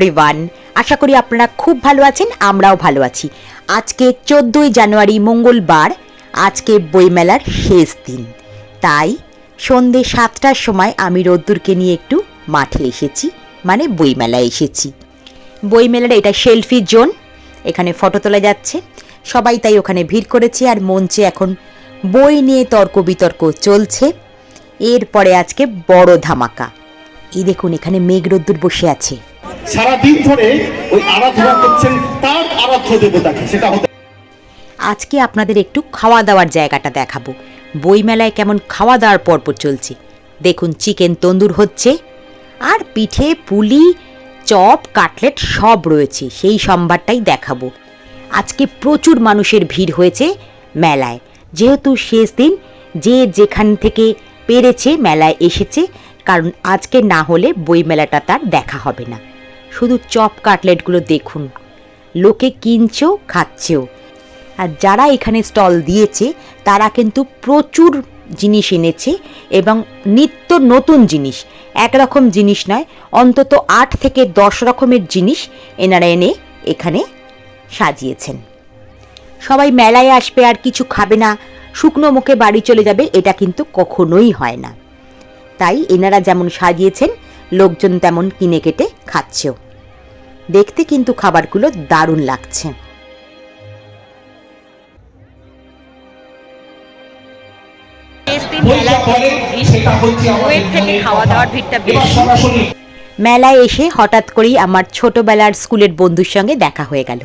Everyone আশা করি আপনারা খুব ভালো আছেন, আমরাও ভালো আছি। আজকে চোদ্দোই জানুয়ারি, মঙ্গলবার, আজকে বইমেলার শেষ দিন। তাই সন্ধে সাতটার সময় আমি রোদ্দুরকে নিয়ে একটু মাঠে এসেছি মানে বইমেলায় এসেছি। বইমেলার এটা সেলফি জোন, এখানে ফটো তোলা যাচ্ছে। সবাই তাই ওখানে ভিড় করেছে আর মঞ্চে এখন বই নিয়ে তর্ক বিতর্ক চলছে। এরপরে আজকে বড় ধামাকা। এই দেখুন, এখানে মেঘ রোদ্দুর বসে আছে। সারাদিন ধরে ওই আরাধনা করছেন তার আরাধ্য দেবতাকে, সেটা হতে আজকে আপনাদের একটু খাওয়া দাওয়ার জায়গাটা দেখাবো। বইমেলায় কেমন খাওয়া দাওয়ার পর্ব চলছে। দেখুন, চিকেন তন্দুর হচ্ছে, আর পিঠে পুলি, চপ, কাটলেট সব রয়েছে, সেই সম্ভারটাই দেখাবো। আজকে প্রচুর মানুষের ভিড় হয়েছে মেলায়। যেহেতু শেষ দিন, যে যেখান থেকে পেরেছে মেলায় এসেছে, কারণ আজকে না হলে বইমেলাটা তার দেখা হবে না। শুধু চপ কাটলেটগুলো দেখুন। লোকে কিনছেও খাচ্ছেও। আর যারা এখানে স্টল দিয়েছে, তারা কিন্তু প্রচুর জিনিস এনেছে এবং নিত্য নতুন জিনিস। একরকম জিনিস নয়, অন্তত আট থেকে দশ রকমের জিনিস এনারা এনে এখানে সাজিয়েছেন। সবাই মেলায় আসবে, আর কিছু খাবে না। শুকনো মুখে বাড়ি চলে যাবে, এটা কিন্তু কখনোই হয় না। তাই এনারা যেমন সাজিয়েছেন, লোকজন তেমন কিনে কেটে খাচ্ছেও। দেখতে কিন্তু খাবারগুলো দারুণ লাগছে। মেলায় এসে হঠাৎ করেই আমার ছোটবেলার স্কুলের বন্ধুর সঙ্গে দেখা হয়ে গেল।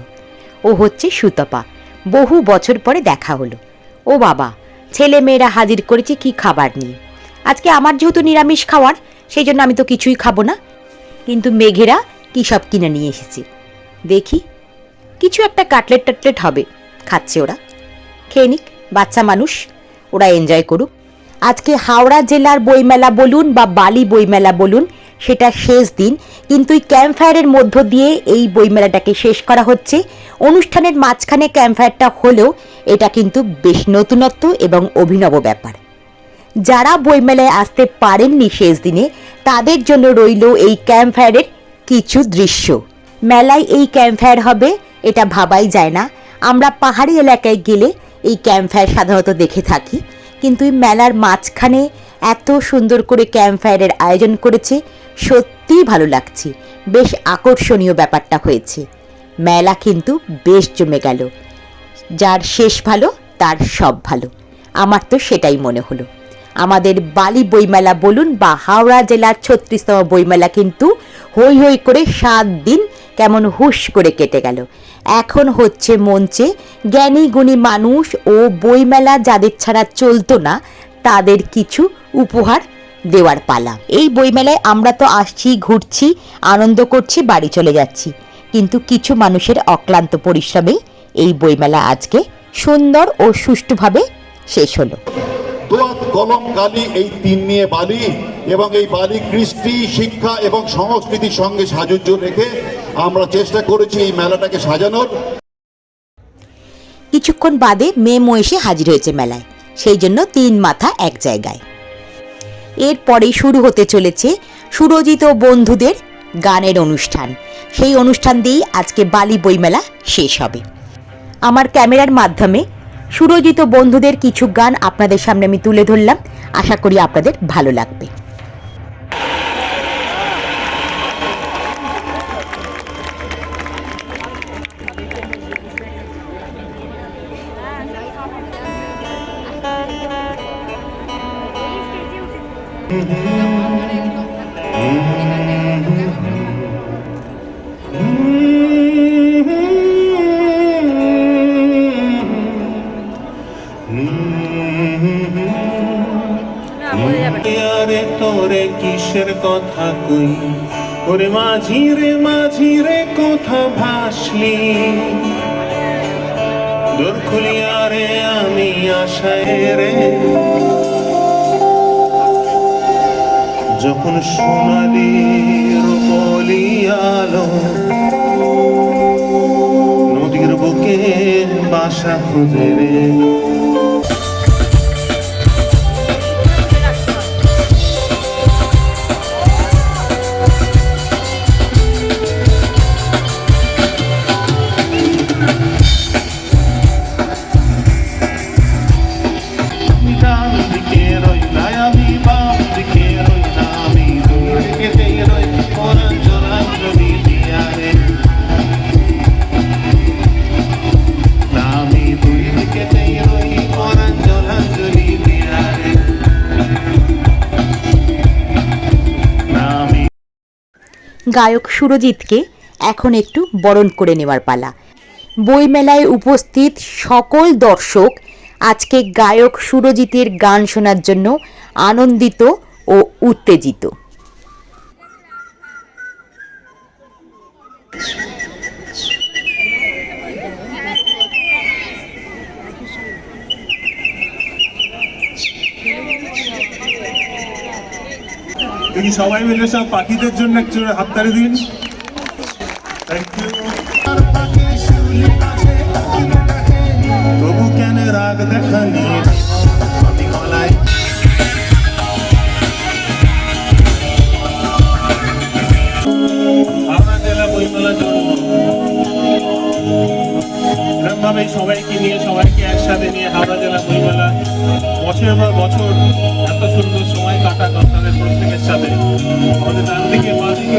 ও হচ্ছে সুতপা। বহু বছর পরে দেখা হলো। ও বাবা ছেলে মেয়েরা হাজির করেছে কি খাবার নিয়ে? আজকে আমার যেহেতু নিরামিষ খাওয়ার সেই জন্য আমি তো কিছুই খাব না। কিন্তু মেঘেরা কী সব কিনে নিয়ে এসেছি। দেখি, কিছু একটা কাটলেট টাটলেট হবে, খাচ্ছে ওরা। খেয়ে নিক, বাচ্চা মানুষ, ওরা এনজয় করুক। আজকে হাওড়া জেলার বইমেলা বলুন বা বালি বইমেলা বলুন, সেটা শেষ দিন। কিন্তু এই ক্যাম্পফায়ারের মধ্য দিয়ে এই বইমেলাটাকে শেষ করা হচ্ছে। অনুষ্ঠানের মাঝখানে ক্যাম্পফায়ারটা হলেও এটা কিন্তু বেশ নতুনত্ব এবং অভিনব ব্যাপার। যারা বইমেলায় আসতে পারেননি শেষ দিনে, তাদের জন্য রইল এই ক্যাম্পফায়ারের কিছু দৃশ্য। মেলায় এই ক্যাম্পফায়ার হবে, এটা ভাবাই যায় না। আমরা পাহাড়ি এলাকায় গেলে এই ক্যাম্পফায়ার সাধারণত দেখে থাকি। কিন্তু এই মেলার মাঝখানে এত সুন্দর করে ক্যাম্পফায়ারের আয়োজন করেছে, সত্যিই ভালো লাগছে। বেশ আকর্ষণীয় ব্যাপারটা হয়েছে। মেলা কিন্তু বেশ জমে গেল। যার শেষ ভালো, তার সব ভালো। আমার তো সেটাই মনে হলো। আমাদের বালি বইমেলা বলুন বা হাওড়া জেলার ছত্রিশতম বইমেলা কিন্তু হই হই করে সাত দিন কেমন হুশ করে কেটে গেল। এখন হচ্ছে মঞ্চে জ্ঞানী গুণী মানুষ ও বইমেলা যাদের ছাড়া চলতো না, তাদের কিছু উপহার দেওয়ার পালা। এই বইমেলায় আমরা তো আসছি, ঘুরছি, আনন্দ করছি, বাড়ি চলে যাচ্ছি। কিন্তু কিছু মানুষের অক্লান্ত পরিশ্রমেই এই বইমেলা আজকে সুন্দর ও সুষ্ঠুভাবে শেষ হলো। দোয়াত কলম কালি এই তিন নিয়ে বালি এবং এই বালি কৃষ্টি, শিক্ষা এবং সংস্কৃতির সঙ্গে সাজুজ্য রেখে আমরা চেষ্টা করেছি এই মেলাটাকে সাজানোর। কিছুক্ষণ বাদে মেমো এসে হাজির হয়েছে মেলায়, সেই জন্য তিন মাথা এক জায়গায়। এরপরেই শুরু হতে চলেছে সুরজিত বন্ধুদের গানের অনুষ্ঠান। সেই অনুষ্ঠান দিয়েই আজকে বালি বইমেলা শেষ হবে। আমার ক্যামেরার মাধ্যমে সুরজিত বন্ধুদের কিছু গান আপনাদের সামনে আমি তুলে ধরলাম। আশা করি আপনাদের ভালো লাগবে। আরে তোরে কিসের কথা কই? ওরে মাঝি রে মাঝি রে কথা ভাসলি। দোর খুলিয়া রে, আমি আশায় রে। যখন সোনালি রূপলি আলো নদীর বুকে বাসা খুঁজে রে। গায়ক সুরজিৎকে এখন একটু বরণ করে নেওয়ার পালা। বইমেলায় উপস্থিত সকল দর্শক আজকে গায়ক সুরজিতের গান শোনার জন্য আনন্দিত ও উত্তেজিত। দেখি সবাই মিলে সব পাখিদের জন্য একটু হাততালি দিন। থ্যাংক ইউ তবু কেন রাগ দেখানি সবাইকে নিয়ে, সবাইকে একসাথে নিয়ে হাওড়া জেলা বইমেলা বছর পর বছর এত সুন্দর আপনাদের প্রত্যেকের সাথে আমাদের ডান দিকে মা দিকে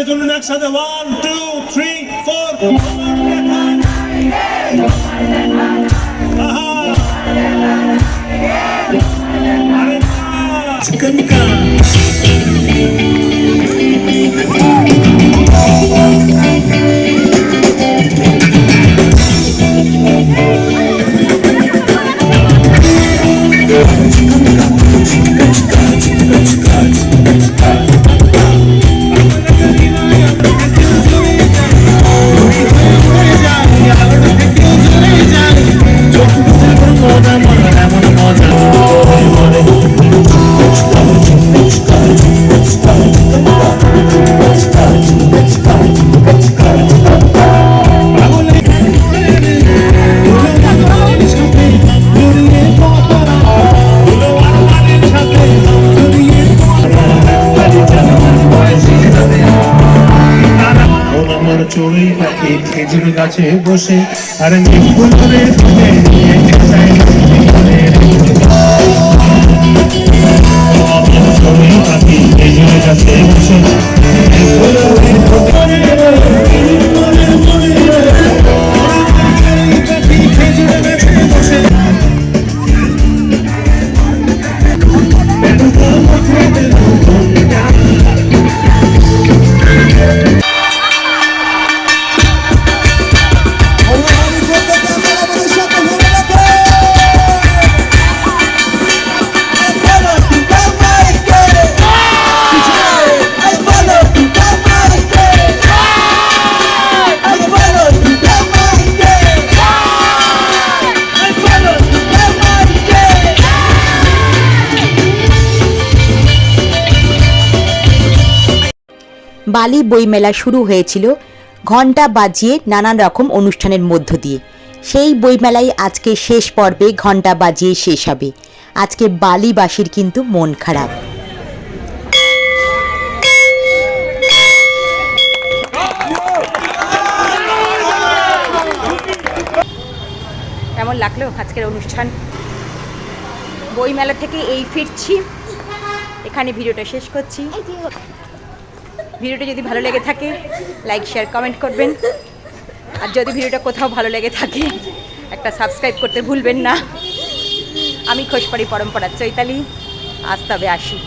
শেষ দিন আজকে চলুন একসাথে ওয়ান টু থ্রি ফোর আহা আরে চড়ুই পাখি খেজুর গাছে বসে আর করে চড়ুই পাখি খেজুর গাছে বসে। বালি বইমেলা শুরু হয়েছিল ঘণ্টা বাজিয়ে নানান রকম অনুষ্ঠানের মধ্য দিয়ে। সেই বইমেলাই আজকে শেষ পর্বে ঘণ্টা বাজিয়ে শেষ হবে। আজকে বালিবাসীর কিন্তু মন খারাপ। কেমন লাগল আজকের অনুষ্ঠান? বইমেলা থেকে এই ফিরছি। এখানে ভিডিওটা শেষ করছি। ভিডিওটা যদি ভালো লেগে থাকে লাইক শেয়ার কমেন্ট করবেন। আর যদি ভিডিওটা কোথাও ভালো লেগে থাকে, একটা সাবস্ক্রাইব করতে ভুলবেন না। আমি খোঁজ পারি পরম্পরা চৈতালি, আজ তবে আসি।